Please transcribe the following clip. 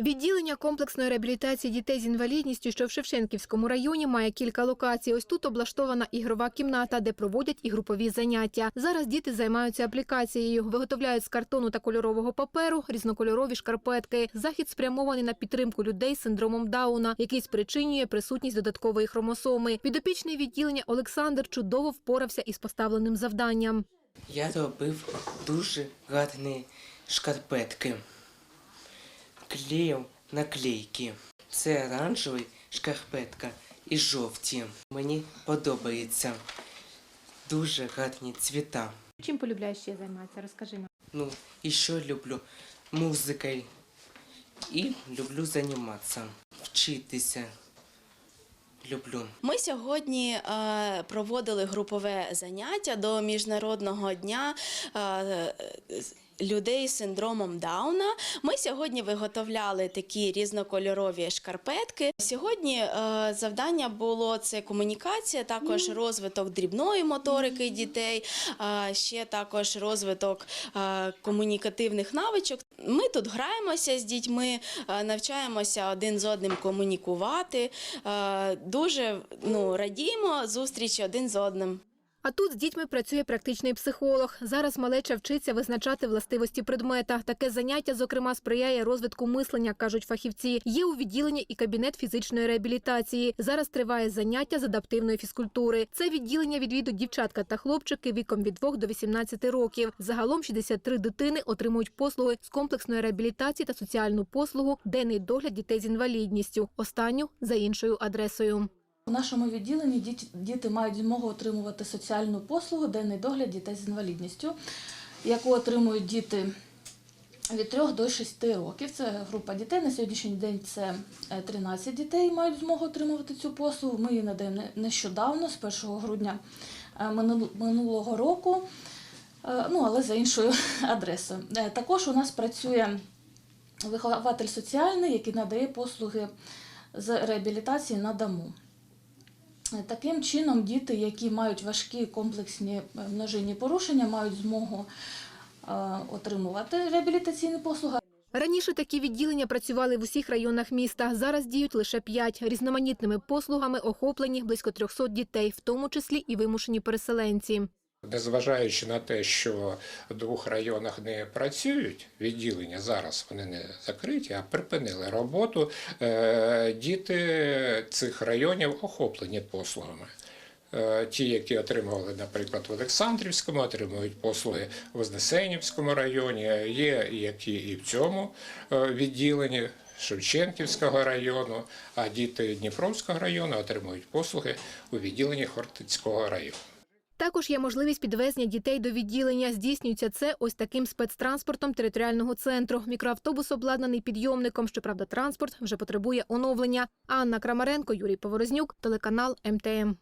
Відділення комплексної реабілітації дітей з інвалідністю, що в Шевченківському районі, має кілька локацій. Ось тут облаштована ігрова кімната, де проводять і групові заняття. Зараз діти займаються аплікацією, виготовляють з картону та кольорового паперу різнокольорові шкарпетки. Захід спрямований на підтримку людей з синдромом Дауна, який спричинює присутність додаткової хромосоми. Підопічний відділення Олександр чудово впорався із поставленим завданням. Я робив дуже гарні шкарпетки. Клеїв наклейки. Це оранжевий шкарпетка і жовті. Мені подобається. Дуже гарні цвіта. Чим полюбляєш ще займатися? Розкажи нам. Ну, і ще люблю музикою. І люблю займатися, вчитися. Люблю. Ми сьогодні е, проводили групове заняття до міжнародного дня. е, Людей з синдромом Дауна. Ми сьогодні виготовляли такі різнокольорові шкарпетки. Сьогодні е, завдання було це комунікація, також розвиток дрібної моторики дітей, ще також розвиток комунікативних навичок. Ми тут граємося з дітьми, е, навчаємося один з одним комунікувати. Е, Дуже ну, радіємо зустрічі один з одним. А тут з дітьми працює практичний психолог. Зараз малеча вчиться визначати властивості предмета. Таке заняття, зокрема, сприяє розвитку мислення, кажуть фахівці. Є у відділенні і кабінет фізичної реабілітації. Зараз триває заняття з адаптивної фізкультури. Це відділення відвідують дівчатка та хлопчики віком від 2 до 18 років. Загалом 63 дитини отримують послуги з комплексної реабілітації та соціальну послугу денний догляд дітей з інвалідністю. Останню за іншою адресою. У нашому відділенні діти, мають змогу отримувати соціальну послугу денний догляд дітей з інвалідністю, яку отримують діти від 3 до 6 років. Це група дітей. На сьогоднішній день це е, 13 дітей мають змогу отримувати цю послугу. Ми її надаємо нещодавно, з 1 грудня е, минулого року, е, ну але за іншою адресою. Е, Також у нас працює вихователь соціальний, який надає послуги з реабілітації на дому. Таким чином, діти, які мають важкі комплексні е, множинні порушення, мають змогу е, отримувати реабілітаційні послуги. Раніше такі відділення працювали в усіх районах міста. Зараз діють лише п'ять. Різноманітними послугами охоплені близько 300 дітей, в тому числі і вимушені переселенці. Незважаючи на те, що в двох районах не працюють відділення, зараз вони не закриті, а припинили роботу, е, діти цих районів охоплені послугами. Е, Ті, які отримували, наприклад, в Олександрівському, отримують послуги в Вознесенівському районі, є які і в цьому е, відділенні Шевченківського району, а діти Дніпровського району отримують послуги у відділенні Хортицького району. Також є можливість підвезення дітей до відділення. Здійснюється це ось таким спецтранспортом територіального центру. Мікроавтобус обладнаний підйомником. Щоправда, транспорт вже потребує оновлення. Анна Крамаренко, Юрій Поворознюк, телеканал МТМ.